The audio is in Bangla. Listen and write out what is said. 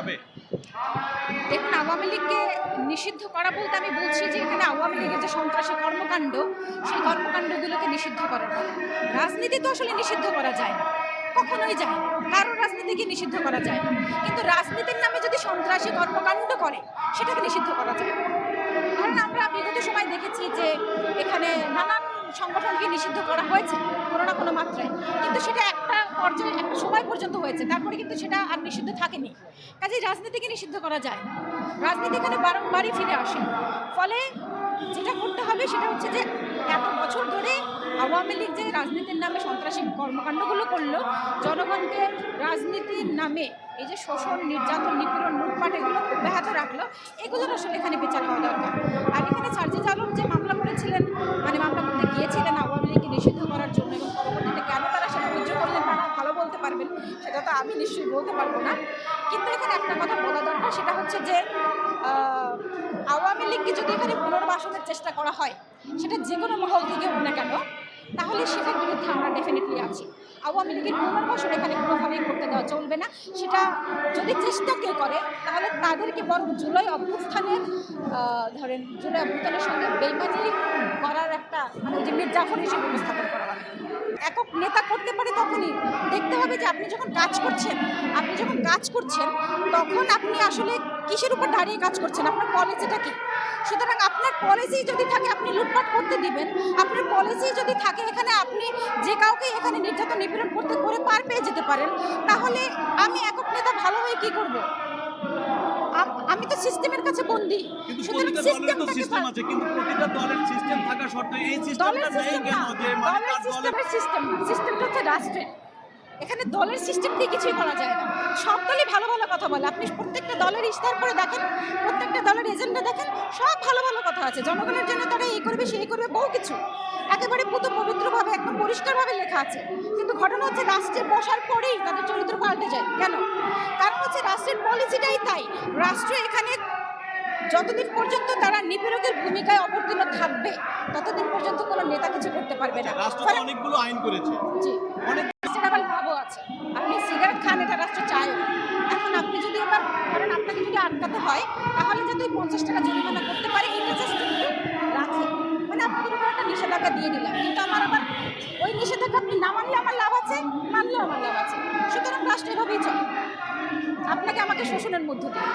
যাবে। দেখুন, আওয়ামী লীগকে নিষিদ্ধ করা বলতে আমি বলছি যে এখানে আওয়ামী লীগের যে সন্ত্রাসী কর্মকাণ্ড, সেই কর্মকাণ্ডগুলোকে নিষিদ্ধ করার কথা। রাজনীতি তো আসলে নিষিদ্ধ করা যায় না। কখনোই যায় না। কারোর রাজনীতিকে নিষিদ্ধ করা যায় না। কিন্তু রাজনীতির নামে যদি সন্ত্রাসী কর্মকাণ্ড করে, সেটাকে নিষিদ্ধ করা যায়। কারণ আমরা বিগত সময় দেখেছি যে এখানে নানান সংগঠনকে নিষিদ্ধ করা হয়েছে, কোনো না কোনো মাত্রায়। কিন্তু সেটা একটা পর্যায়ে সময় পর্যন্ত হয়েছে, তারপরে কিন্তু সেটা আর নিষিদ্ধ থাকেনি। কাজেই রাজনীতিকে নিষিদ্ধ করা যায় না। রাজনীতি এখানে বারংবারই ফিরে আসে। ফলে যেটা করতে হবে সেটা হচ্ছে যে, এত বছর ধরে আওয়ামী লীগ যে রাজনীতির নামে সন্ত্রাসী কর্মকাণ্ডগুলো করল, জনগণকে রাজনীতির নামে এই যে শোষণ, নির্যাতন, নিপীড়ন, লুটপাট, এগুলো অব্যাহত রাখল, এগুলোর আসলে এখানে বিচার হওয়া দরকার। আর এখানে সার্জিজ আলম যে সেটা তো আমি নিশ্চয়ই বলতে পারব না। কিন্তু এখানে একটা কথা বলা দরকার, সেটা হচ্ছে যে আওয়ামী লীগকে যদি এখানে পুনর্বাসনের চেষ্টা করা হয়, সেটা যে কোনো মহল থেকে হোক না কেন, তাহলে সেটার বিরুদ্ধে আমরা ডেফিনেটলি আছি। আওয়ামী লীগের পুনর্বাসন এখানে কোনোভাবেই করতে দেওয়া চলবে না। সেটা যদি চেষ্টা কেউ করে, তাহলে তাদেরকে বরং জুলাই অভ্যুত্থানের ধরেন জুলাই অভ্যুত্থানের সঙ্গে বেইমানি করার একটা মানে যে মির্জাফর হিসেবে উপস্থাপন করা একক নেতা পারে তখনই। দেখতে হবে যে আপনি যখন কাজ করছেন, আপনি যখন কাজ করছেন, তখন আপনি আসলে কিসের উপর দাঁড়িয়ে কাজ করছেন? আপনার পলিসিটা কি? সুতরাং আপনার পলিসি যদি থাকে, আপনি লুটপাট করতে দিবেন। আপনার পলিসি যদি থাকে, এখানে আপনি যে কাউকে এখানে নির্যাতন, নিপীড়ন করতে, করে পার পেয়ে যেতে পারেন, তাহলে আমি একক নেতা ভালো হয়ে কী করব? সিস্টেমের কাছে বন্দি। সুতরাং সিস্টেম আছে কিন্তু প্রতিটা দলের সিস্টেম থাকা সত্ত্বেও এই সিস্টেমটা নেই কেন? যে মানে তার দলের সিস্টেমের সিস্টেম সিস্টেমটা হচ্ছে রাষ্ট্রের। এখানে দলের সিস্টেম দিয়ে কিছুই করা যায় না। সব দলই ভালো ভালো কথা বলে। আপনি প্রত্যেকটা দলের ইস্তার করে দেখেন প্রত্যেকটা দলের এজেন্ডা দেখেন সব ভালো ভালো কথা আছে। জনগণের জন্য তারা এই করবে সেই করবে বহু কিছু। একেবারে পুত পবিত্রভাবে একদম পরিষ্কারভাবে লেখা আছে। কিন্তু ঘটনা হচ্ছে রাষ্ট্রে বসার পরেই তাদের চরিত্র পাল্টে যায়। কেন? কারণ হচ্ছে রাষ্ট্রের পলিসিটাই তাই। রাষ্ট্র এখানে যতদিন পর্যন্ত তারা নিপীড়কের ভূমিকায় অবতীর্ণ থাকবে ততদিন পর্যন্ত কোনো নেতা কিছু করতে পারবে না। রাষ্ট্র অনেকগুলো আইন করেছে। জি। অনেক আবার লাভও আছে। আপনি সিগারেট খান এটা রাষ্ট্র চায়। এখন আপনি যদি এবার ধরেন আপনাকে যদি আটকাতে হয় তাহলে ওই পঞ্চাশ টাকা জরিমানা করতে পারে এটা উপর একটা নিষেধাজ্ঞা দিয়ে দিলাম। কিন্তু আমার আবার ওই নিষেধাজ্ঞা আপনি না মানলে আমার লাভ আছে? মানলেও আমার লাভ আছে। সুতরাং রাষ্ট্র এভাবেই চলে। আপনাকে আমাকে শোষণের মধ্য দিয়ে।